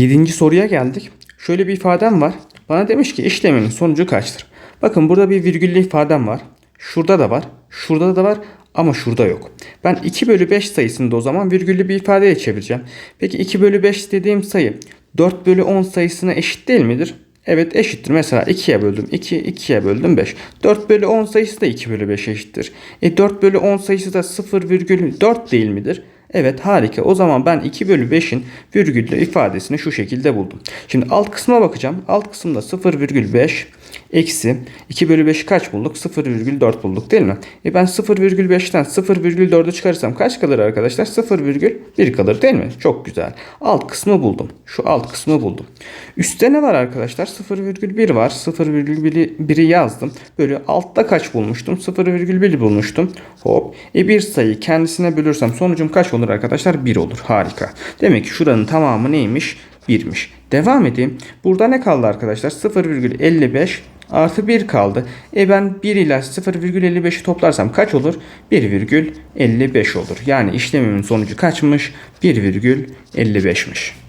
Yedinci soruya geldik. Şöyle bir ifadem var. Bana demiş ki işleminin sonucu kaçtır? Bakın burada bir virgüllü ifadem var. Şurada da var. Şurada da var. Ama şurada yok. Ben 2 bölü 5 sayısını da o zaman virgüllü bir ifadeye çevireceğim. Peki 2 bölü 5 dediğim sayı 4 bölü 10 sayısına eşit değil midir? Evet eşittir. Mesela 2'ye böldüm 2, 2'ye böldüm 5. 4 bölü 10 sayısı da 2 bölü 5 eşittir. E 4 bölü 10 sayısı da 0,4 değil midir? Evet harika. O zaman ben 2 bölü 5'in virgüllü ifadesini şu şekilde buldum. Şimdi alt kısma bakacağım. Alt kısımda 0,5 eksi 2 bölü 5'i kaç bulduk? 0,4 bulduk değil mi? E ben 0,5'ten 0,4'ü çıkarırsam kaç kalır arkadaşlar? 0,1 kalır değil mi? Çok güzel. Alt kısmı buldum. Şu alt kısmı buldum. Üstte ne var arkadaşlar? 0,1 var. 0,1'i yazdım. Böyle altta kaç bulmuştum? 0,1 bulmuştum. Hop. E bir sayı kendisine bölürsem sonucum kaç olur arkadaşlar? 1 olur. Harika. Demek ki şuranın tamamı neymiş? 1'miş. Devam edeyim. Burada ne kaldı arkadaşlar? 0,55 artı 1 kaldı. E ben 1 ile 0,55'i toplarsam kaç olur? 1,55 olur. Yani işlemimin sonucu kaçmış? 1,55'miş.